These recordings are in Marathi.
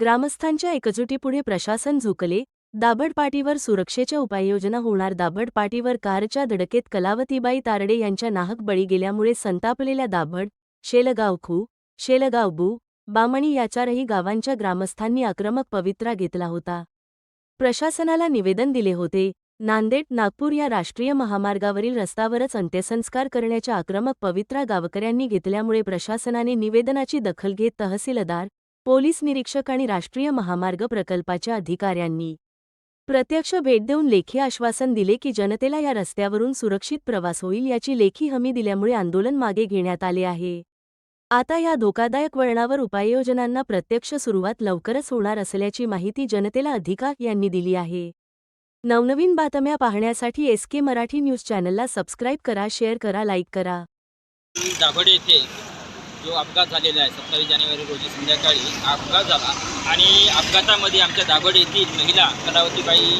ग्रामस्थांच्या एकजुटीपुढे प्रशासन झुकले दाभडपाटीवर सुरक्षेच्या उपाययोजना होणार दाभडपाटीवर कारच्या धडकेत कलावतीबाई तारडे यांच्या नाहक बळी गेल्यामुळे संतापलेल्या दाभड शेलगाव खू शेलगाव बू बामणी या चारही गावांच्या ग्रामस्थांनी आक्रमक पवित्रा घेतला होता. प्रशासनाला निवेदन दिले होते नांदेड नागपूर या राष्ट्रीय महामार्गावरील रस्त्यावरच अंत्यसंस्कार करण्याच्या आक्रमक पवित्रा गावकऱ्यांनी घेतल्यामुळे प्रशासनाने निवेदनाची दखल घेत तहसीलदार पोलीस निरीक्षक आणि राष्ट्रीय महामार्ग प्रकल्पाच्या अधिकाऱ्यांनी प्रत्यक्ष भेट देऊन लेखी आश्वासन दिले की जनतेला या रस्त्यावरून सुरक्षित प्रवास होईल याची लेखी हमी दिल्यामुळे आंदोलन मागे घेण्यात आले आहे. आता या धोकादायक वळणावर उपाययोजनांना प्रत्यक्ष सुरुवात लवकरच होणार असल्याची माहिती जनतेला अधिकार यांनी दिली आहे. नवनवीन बातम्या पाहण्यासाठी एस के मराठी न्यूज चॅनलला सबस्क्राईब करा शेअर करा लाईक करा. दाभड येथे जो अपघात झालेला आहे सत्तावीस जानेवारी रोजी संध्याकाळी हा अपघात झाला आणि अपघातामध्ये आमच्या दाभड येथील महिला कलावतीबाई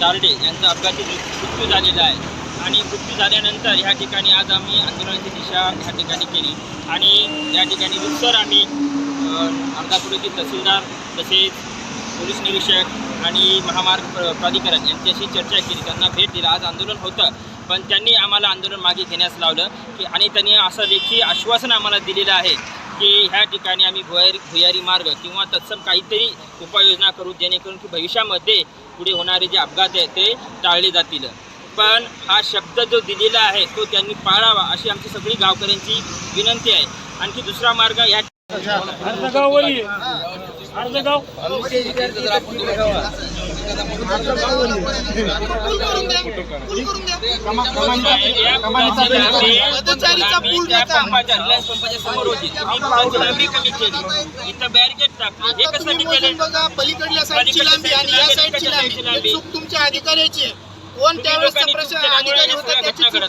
तारडे यांचा अपघाती मृत्यू झालेला आहे. आणि मृत्यू झाल्यानंतर ह्या ठिकाणी आज आम्ही आंदोलनाची दिशा ह्या ठिकाणी केली. आणि या ठिकाणी रुसर आम्ही अ, तहसीलदार तसेच पोलीस निरीक्षक आणि महामार्ग प्राधिकरण यांच्याशी चर्चा केली. त्यांना भेट दिला. आज आंदोलन होतं. पण त्यांनी आम्हाला आंदोलन मागे घेण्यास लावलं की आणि त्यांनी असं लेखी आश्वासन आम्हाला दिलेलं आहे की ह्या ठिकाणी आम्ही भुयारी भुयारी मार्ग किंवा तत्सम काहीतरी उपाययोजना करू जेणेकरून की भविष्यामध्ये पुढे होणारे जे अपघात आहेत ते टाळले जातील. पण हा शब्द जो दिलेला आहे तो त्यांनी पाळावा अशी आमची सगळी गावकऱ्यांची विनंती आहे. आणखी दुसरा मार्ग ह्या अर्धगाव अर्धगाव पूल रिलायन्स पंपाच्या समोर होती लांबी कमी केली इथं बॅरिकेड टाकली हे आता कशासाठी केले मोजून बघा पलीकडल्या साईडची लांबी आणि या साईडची लांबी, ही चूक तुमच्या अधिकाऱ्याची आहे. कोण त्यावेळेस लोकांनी प्रश्न अधिकारी होता त्याची चूक